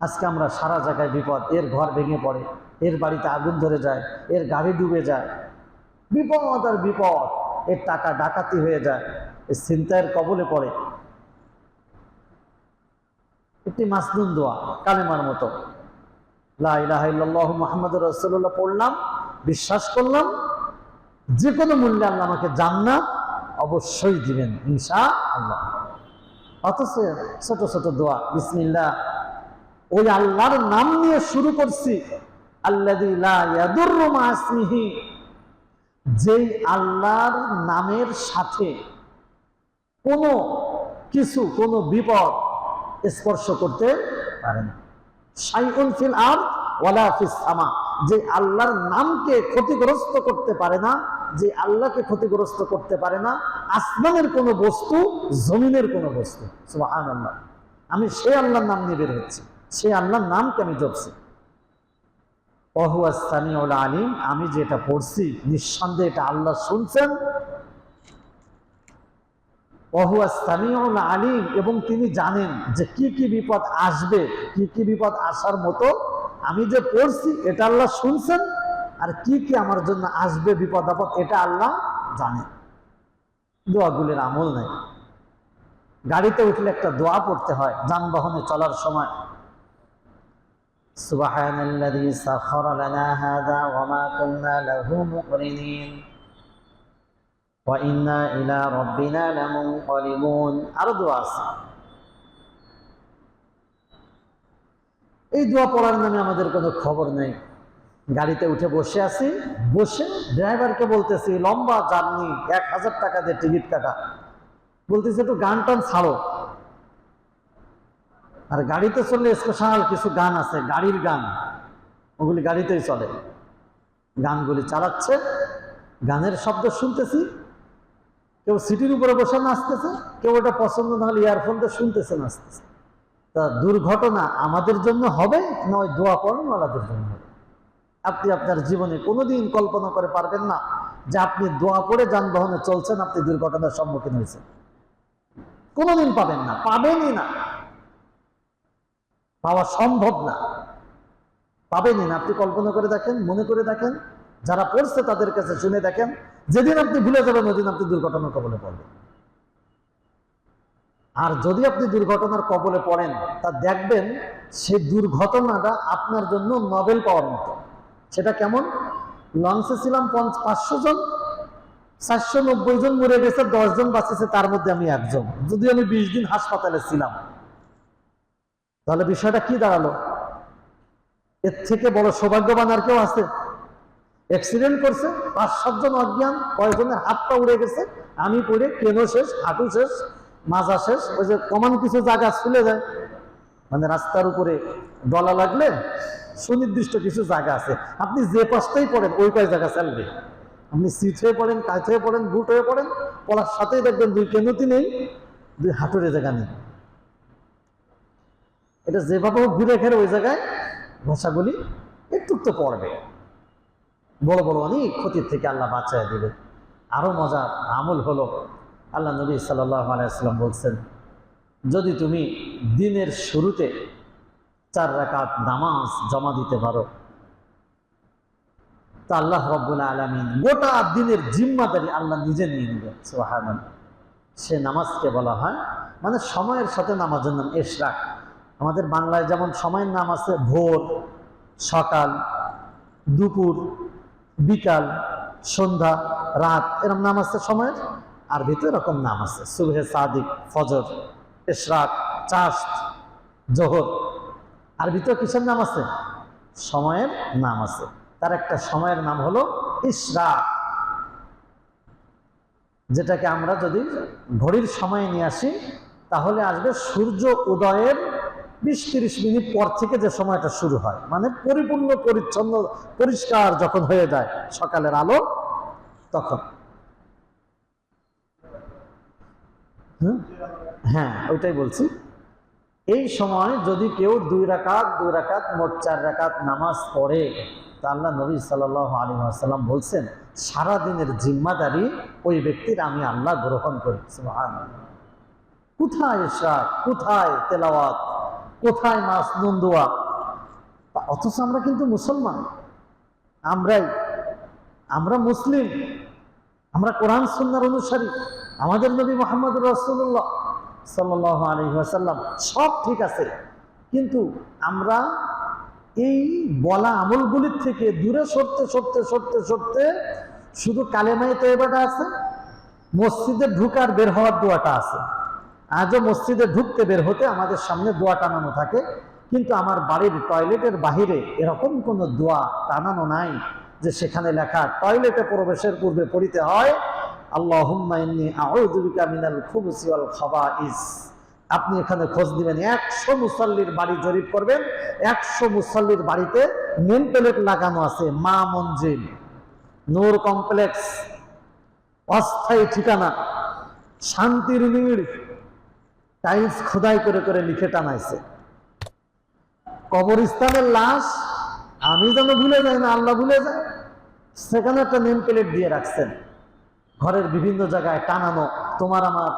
আজকে আমরা সারা জায়গায় বিপদ। এর ঘর ভেঙে পড়ে, এর বাড়িতে আগুন ধরে যায়, এর গাড়ি ডুবে যায়। বিপদ আর বিপদ, এর টাকা ডাকাতি হয়ে যায় এর ছিনতাইয়ের কবলে পড়ে। একটি মাসনুন দোয়া, কালেমার মতো। লাহ মোহাম্মদ রসুল্লাহ পড়লাম, বিশ্বাস করলাম, যে কোনো মূল্যে আল্লাহ আমাকে জান্নাত অবশ্যই দিবেন ইনশা আল্লাহ অথচ ছোট ছোট দোয়া, বিসমিল্লাহ ওই আল্লাহর নাম নিয়ে শুরু করছি। আল্লাহি যেই আল্লাহর নামের সাথে কোনো কিছু, কোনো বিপদ স্পর্শ করতে পারে না। যে আল্লাহর নামকে ক্ষতিগ্রস্ত করতে পারে না, যে আল্লাহকে ক্ষতিগ্রস্ত করতে পারে না, আসমানের কোনো বস্তু, জমিনের কোনো বস্তু। আমি সেই আল্লাহর নাম নিয়ে বের হচ্ছি। সে আল্লাহর নামকে আমি জপছি অহুয়াস্তানি আলিম, আমি যেটা পড়ছি, নিঃসন্দেহে এটা আল্লাহ শুনছেন। অহুয়াস্তানিউল আলিম, এবং তিনি জানেন যে কি কি বিপদ আসবে, কি কি বিপদ আসার মতো। আমি যে পড়ছি, এটা আল্লাহ শুনছেন, আর কি কি আমার জন্য আসবে বিপদ আপদ, এটা আল্লাহ জানেন। দোয়াগুলির আমল নেই। গাড়িতে উঠলে একটা দোয়া পড়তে হয়, যানবাহনে চলার সময়। سبحان الذي سخر لنا هذا وما كنا له مقرنين وإنا إلى ربنا لمنقلبون আরো দোয়া আছে এই দোয়া পড়ার নামে আমাদের কোনো খবর নেই গাড়িতে উঠে বসে আছি বসে ড্রাইভারকে বলতেছি লম্বা জার্নি এক হাজার টাকা দিয়ে টিকিট কাটা বলতেছি একটু গান টান ছাড়ো আর গাড়িতে চললে স্পেশাল কিছু গান আছে, গাড়ির গান। ওগুলি গাড়িতেই চলে। গানগুলি চালাচ্ছে, গানের শব্দ শুনতেছি। কেউ সিটির উপরে বসে নাচতেছে, কেউ ওটা পছন্দ না হলে ইয়ারফোনটা শুনতেছে, নাচতেছে। তা দুর্ঘটনা আমাদের জন্য হবে না ওই দোয়া পড়নওয়ালাদের জন্য হবে? আপনি আপনার জীবনে কোনোদিন কল্পনা করে পারবেন না যে আপনি দোয়া পড়ে যানবাহনে চলছেন, আপনি দুর্ঘটনার সম্মুখীন হয়েছেন। কোনোদিন পাবেন না, পাবেনই না। পাওয়া সম্ভব না। পাবেনই না। আপনি কল্পনা করে দেখেন, মনে করে দেখেন, যারা পড়ছে তাদের কাছে শুনে দেখেন। যেদিন আপনি ভুলে যাবেন ওদিন আপনি দুর্ঘটনার কবলে পড়বেন। আর যদি আপনি দুর্ঘটনার কবলে পড়েন, তা দেখবেন সে দুর্ঘটনাটা আপনার জন্য নবেল পাওয়ার মতো। সেটা কেমন? লঞ্চে ছিলাম পাঁচশো জন, চারশো নব্বই জন মরে গেছে, দশ জন বাঁচেছে তার মধ্যে আমি একজন। যদি আমি বিশ দিন হাসপাতালে ছিলাম। তাহলে বিষয়টা কি দাঁড়াল? এর থেকে বড় সৌভাগ্যবান আর কেউ আছে? অ্যাক্সিডেন্ট করছে, পাঁচ সাতজন অজ্ঞান, কয়েকজনের হাত পা উড়ে গেছে, আমি পড়ে কেন শেষ, হাঁটু শেষ, মাজা শেষ, ওই যে কমন কিছু জায়গা খুলে যায়। মানে রাস্তার উপরে ডলা লাগলে সুনির্দিষ্ট কিছু জায়গা আছে। আপনি যে পাশটাই পড়েন, ওই কয় জায়গা চালবে? আপনি সিট হয়ে পড়েন কাছ হয়ে পড়েন বুট হয়ে পড়েন পড়ার সাথেই দেখবেন দুই কেনতি নেই, দুই হাঁটুরে জায়গা নেই। এটা যেভাবে ঘুরে ফেরে ওই জায়গায় ভাষাগুলি একটু তো পড়বে। বড় বড় অনেক ক্ষতির থেকে আল্লাহ বাঁচায় দেবে। আরও মজার আমল হলো, আল্লাহ নবী সাল্লাম বলছেন, যদি তুমি দিনের শুরুতে চার রাকাত নামাজ জমা দিতে পারো, তা আল্লাহ রব্বুল আলমিন গোটা দিনের জিম্মাদারি আল্লাহ নিজে নিয়ে নেবে সে নামাজকে বলা হয় মানে সময়ের সাথে নামাজের নাম এশরাক। আমাদের বাংলায় যেমন সময়ের নাম আছে ভোর, সকাল, দুপুর, বিকাল, সন্ধ্যা, রাত, এরকম নাম আছে সময়ের, আর ভিতরে এরকম নাম আছে। সুবহে সাদিক, ফজর এশরাক চাষ জোহর। আর ভিতরে কিসের নাম আছে? সময়ের নাম আছে। তার একটা সময়ের নাম হলো ইশরাক। যেটাকে আমরা যদি ঘড়ির সময় নিয়ে আসি, তাহলে আসবে সূর্য উদয়ের বিশ তিরিশ মিনিট পর থেকে যে সময়টা শুরু হয় মানে পরিপূর্ণ, পরিচ্ছন্ন, পরিষ্কার যখন হয়ে যায় সকালের আলো, তখন। হ্যাঁ ওইটাই বলছি। এই সময় যদি কেউ দুই রাকাত দুই রাকাত, মোট চার রাকাত নামাজ পড়ে, তা আল্লাহ নবী সাল আলী আসাল্লাম বলছেন, সারাদিনের জিম্মাদারি ওই ব্যক্তির আমি আল্লাহ গ্রহণ করি। কোথায় ইশরাক? কোথায় তেলাওয়াত? কোথায় মাস নুন দোয়া অথচ আমরা কিন্তু মুসলমান। আমরাই। আমরা মুসলিম। আমরা কোরআন সুন্নার অনুসারী। আমাদের নবী মোহাম্মদ রসুল্লাহ সাল্লাহ আলী সব ঠিক আছে। কিন্তু আমরা এই বলা আমলগুলির থেকে দূরে সরতে সরতে সরতে সরতে শুধু কালেমাই তৈবাটা আছে, মসজিদে ঢুকার বের হওয়ার দোয়াটা আছে। আজও মসজিদে ঢুকতে বের হতে আমাদের সামনে দোয়া টানানো থাকে, কিন্তু আমার বাড়ির টয়লেটের বাহিরে এরকম কোনো দোয়া টানানো নাই যে সেখানে লেখা, টয়লেটে প্রবেশের পূর্বে পড়িতে হয় আপনি এখানে খোঁজ দিবেন একশো মুসল্লির বাড়ি জরিপ করবেন, একশো মুসল্লির বাড়িতে নেম প্লেট লাগানো আছে, মা মঞ্জিল, নূর কমপ্লেক্স, অস্থায়ী ঠিকানা, শান্তির নীড় টাইলস খোদাই করে করে লিখে টানাইছে। কবরস্থানের লাশ, আমি যেন ভুলে যাই না, আল্লাহ ভুলে যায়। সেখানে একটা নেম প্লেট দিয়ে রাখছেন। ঘরের বিভিন্ন জায়গায় টানানো, তোমার আমার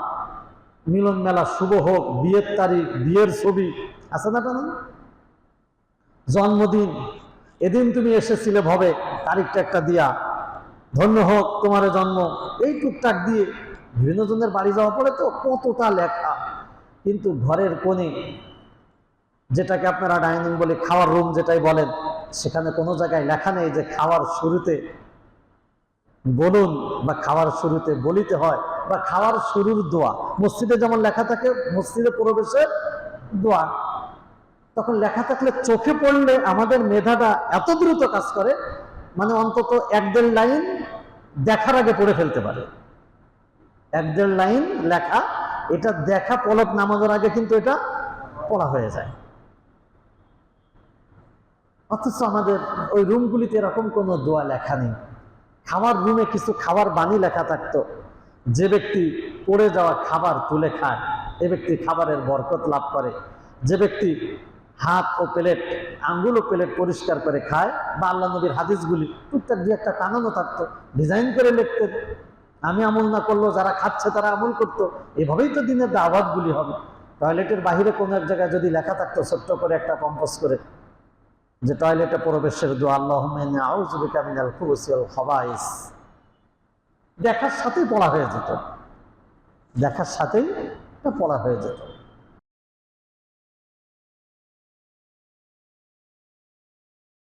মিলন মেলা শুভ হোক, বিয়ের তারিখ, বিয়ের ছবি। আছে না টানানো জন্মদিন, এদিন তুমি এসেছিলে ভবে, তারিখটা একটা দিয়া। ধন্য হোক তোমার জন্ম। এই টুকটাক দিয়ে বিভিন্ন জনের বাড়ি যাওয়া পরে তো কতটা লেখা। কিন্তু ঘরের কোণে যেটাকে আপনারা ডাইনিং বলে খাওয়ার রুম যেটাই বলেন, সেখানে কোনো জায়গায় লেখা নেই যে খাওয়ার শুরুতে বলুন বা খাওয়ার শুরুতে বলিতে হয় বা খাওয়ার শুরুর দোয়া। মসজিদে যেমন লেখা থাকে, মসজিদে প্রবেশের দোয়া। তখন লেখা থাকলে চোখে পড়লে আমাদের মেধাটা এত দ্রুত কাজ করে মানে অন্তত এক দেড় লাইন দেখার আগে পড়ে ফেলতে পারে। এক দেড় লাইন লেখা এটা দেখা পলক নামাজের আগে কিন্তু এটা পড়া হয়ে যায়। অথচ আমাদের ওই রুমগুলিতে এরকম কোনো দোয়া লেখা নেই। খাবার রুমে কিছু খাবার বাণী লেখা থাকতো। যে ব্যক্তি পড়ে যাওয়া খাবার তুলে খায়, এ ব্যক্তি খাবারের বরকত লাভ করে। যে ব্যক্তি হাত ও প্লেট, আঙ্গুল ও প্লেট পরিষ্কার করে খায়, বা আল্লাহ নবীর হাদিসগুলি টুকটাক দিয়ে একটা টানানো থাকতো। ডিজাইন করে লিখতেন। আমি আমল না করল, যারা খাচ্ছে তারা আমল করতো। এভাবেই তো দিনের দাওয়াতগুলি হবে। টয়লেটের বাহিরে কোনো এক জায়গায় যদি লেখা থাকতো, ছোট্ট করে একটা কম্পোজ করে, যে টয়লেটে প্রবেশের দোয়া আল্লাহ খাবাইস। দেখার সাথেই পড়া হয়ে যেত। দেখার সাথেই পড়া হয়ে যেত।